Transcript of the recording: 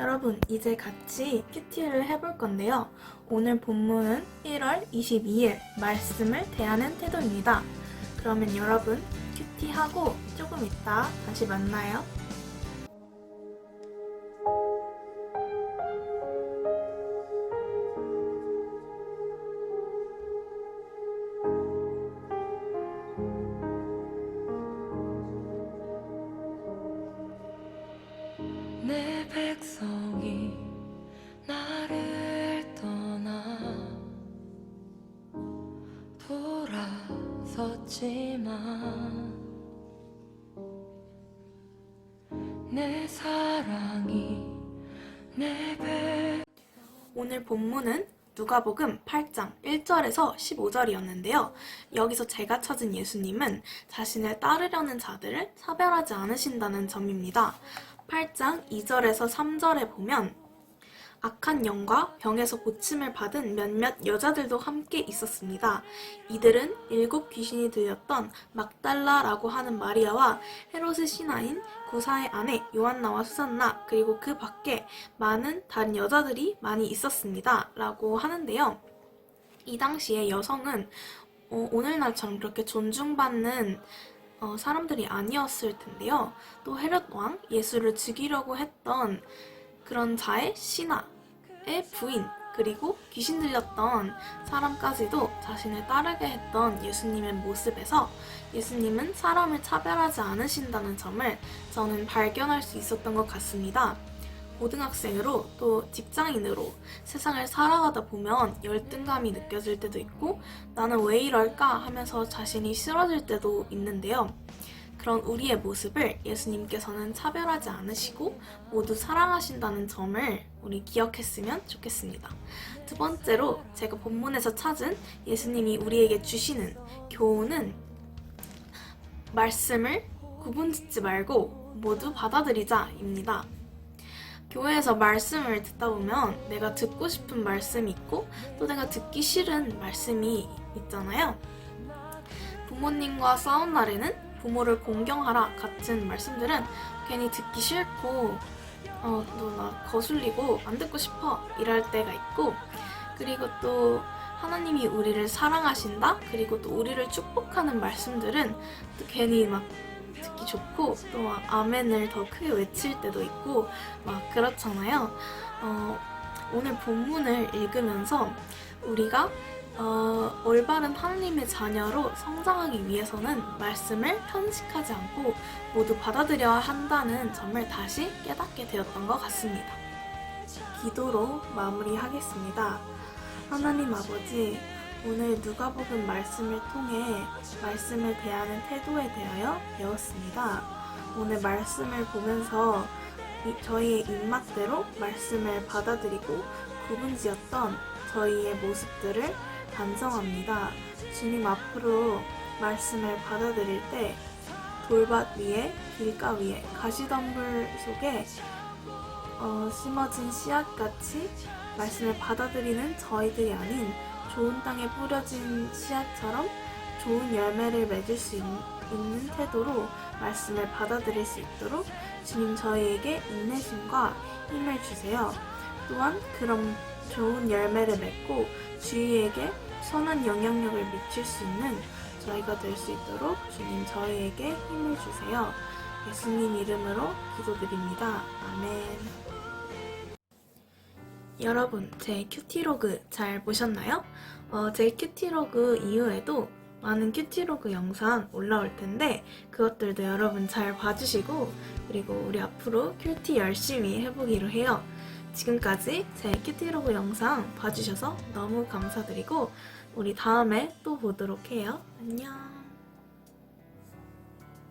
여러분, 이제 같이 큐티를 해볼 건데요. 오늘 본문은 1월 22일 말씀을 대하는 태도입니다. 그러면 여러분, 큐티하고 조금 있다 다시 만나요. 돌아섰지만 내 사랑이 내 백. 오늘 본문은 누가복음 8장 1절에서 15절이었는데요. 여기서 제가 찾은 예수님은 자신을 따르려는 자들을 차별하지 않으신다는 점입니다. 8장 2절에서 3절에 보면 악한 영과 병에서 고침을 받은 몇몇 여자들도 함께 있었습니다. 이들은 일곱 귀신이 들렸던 막달라라고 하는 마리아와 헤롯의 신하인 구사의 아내 요한나와 수산나 그리고 그 밖에 많은 다른 여자들이 많이 있었습니다. 라고 하는데요. 이 당시에 여성은 어, 오늘날처럼 그렇게 존중받는 어, 사람들이 아니었을 텐데요. 또 헤롯 왕 예수를 죽이려고 했던 그런 자의 신하의 부인 그리고 귀신 들렸던 사람까지도 자신을 따르게 했던 예수님의 모습에서 예수님은 사람을 차별하지 않으신다는 점을 저는 발견할 수 있었던 것 같습니다. 고등학생으로 또 직장인으로 세상을 살아가다 보면 열등감이 느껴질 때도 있고 나는 왜 이럴까 하면서 자신이 싫어질 때도 있는데요. 그런 우리의 모습을 예수님께서는 차별하지 않으시고 모두 사랑하신다는 점을 우리 기억했으면 좋겠습니다. 두 번째로 제가 본문에서 찾은 예수님이 우리에게 주시는 교훈은 말씀을 구분 짓지 말고 모두 받아들이자입니다. 교회에서 말씀을 듣다 보면 내가 듣고 싶은 말씀이 있고 또 내가 듣기 싫은 말씀이 있잖아요. 부모님과 싸운 날에는 부모를 공경하라 같은 말씀들은 괜히 듣기 싫고 어, 너나 거슬리고 안 듣고 싶어 이럴 때가 있고 그리고 또 하나님이 우리를 사랑하신다 그리고 또 우리를 축복하는 말씀들은 또 괜히 막 듣기 좋고 또 막 아멘을 더 크게 외칠 때도 있고 막 그렇잖아요. 어, 오늘 본문을 읽으면서 우리가 어, 올바른 하나님의 자녀로 성장하기 위해서는 말씀을 편식하지 않고 모두 받아들여야 한다는 점을 다시 깨닫게 되었던 것 같습니다. 기도로 마무리하겠습니다. 하나님 아버지, 오늘 누가복음 말씀을 통해 말씀을 대하는 태도에 대하여 배웠습니다. 오늘 말씀을 보면서 이- 저희의 입맛대로 말씀을 받아들이고 구분지었던 저희의 모습들을 반성합니다. 주님 앞으로 말씀을 받아들일 때 돌밭 위에 길가 위에 가시덤불 속에 어, 심어진 씨앗같이 말씀을 받아들이는 저희들이 아닌 좋은 땅에 뿌려진 씨앗처럼 좋은 열매를 맺을 수 있, 는 태도로 말씀을 받아들일 수 있도록 주님 저희에게 인내심과 힘을 주세요. 또한 그런 좋은 열매를 맺고 주위에게 선한 영향력을 미칠 수 있는 저희가 될 수 있도록 주님 저희에게 힘을 주세요. 예수님 이름으로 기도드립니다. 아멘. 여러분, 제 큐티로그 잘 보셨나요? 어, 제 큐티로그 이후에도 많은 큐티로그 영상 올라올 텐데 그것들도 여러분 잘 봐주시고 그리고 우리 앞으로 큐티 열심히 해보기로 해요. 지금까지 제 큐티로그 영상 봐주셔서 너무 감사드리고 우리 다음에 또 보도록 해요. 안녕.